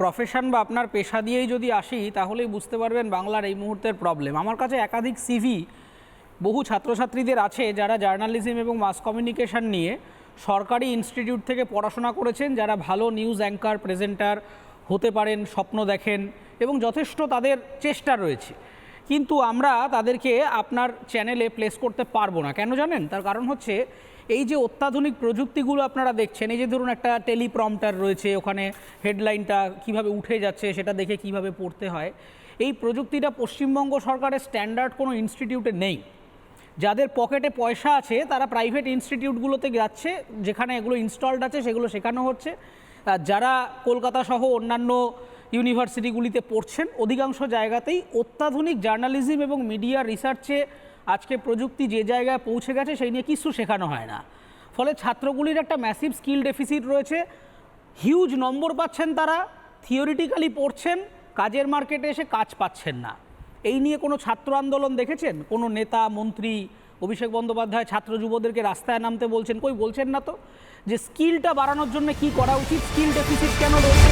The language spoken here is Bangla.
প্রফেশন বা আপনার পেশা দিয়েই যদি আসি, তাহলেই বুঝতে পারবেন বাংলার এই মুহূর্তের প্রবলেম আমার কাছে একাধিক সিভি বহু ছাত্রছাত্রীদের আছে যারা জার্নালিজম এবং মাস কমিউনিকেশন নিয়ে সরকারি ইনস্টিটিউট থেকে পড়াশোনা করেছেন, যারা ভালো নিউজ অ্যাঙ্কার প্রেজেন্টার হতে পারেন, স্বপ্ন দেখেন এবং যথেষ্ট তাদের চেষ্টা রয়েছে। কিন্তু আমরা তাদেরকে আপনার চ্যানেলে প্লেস করতে পারব না। কেন জানেন? তার কারণ হচ্ছে, এই যে অত্যাধুনিক প্রযুক্তিগুলো আপনারা দেখছেন, এই যে ধরুন একটা টেলিপ্রম্পটার রয়েছে, ওখানে হেডলাইনটা কীভাবে উঠে যাচ্ছে, সেটা দেখে কীভাবে পড়তে হয়, এই প্রযুক্তিটা পশ্চিমবঙ্গ সরকারের স্ট্যান্ডার্ড কোনো ইনস্টিটিউটে নেই। যাদের পকেটে পয়সা আছে, তারা প্রাইভেট ইনস্টিটিউটগুলোতে যাচ্ছে, যেখানে এগুলো ইনস্টলড আছে, সেগুলো শেখানো হচ্ছে। যারা কলকাতা সহ অন্যান্য ইউনিভার্সিটিগুলিতে পড়ছেন। অধিকাংশ জায়গাতেই অত্যাধুনিক জার্নালিজম এবং মিডিয়া রিসার্চে আজকে প্রযুক্তি যে জায়গায় পৌঁছে গেছে, সেই নিয়ে কিছু শেখানো হয় না। ফলে ছাত্রগুলির একটা ম্যাসিভ স্কিল ডেফিসিট রয়েছে। হিউজ নম্বর পাচ্ছেন তারা থিওরিটিক্যালি পড়ছেন, কাজের মার্কেটে এসে কাজ পাচ্ছেন না। এই নিয়ে কোনো ছাত্র আন্দোলন দেখেছেন? কোনো নেতা, মন্ত্রী, অভিষেক বন্দ্যোপাধ্যায়, ছাত্র যুবদেরকে রাস্তায় নামতে বলছেন? কই বলছেন না তো? যে স্কিলটা বাড়ানোর জন্য কি করা উচিত? স্কিল ডেফিসিট কেন রয়েছে?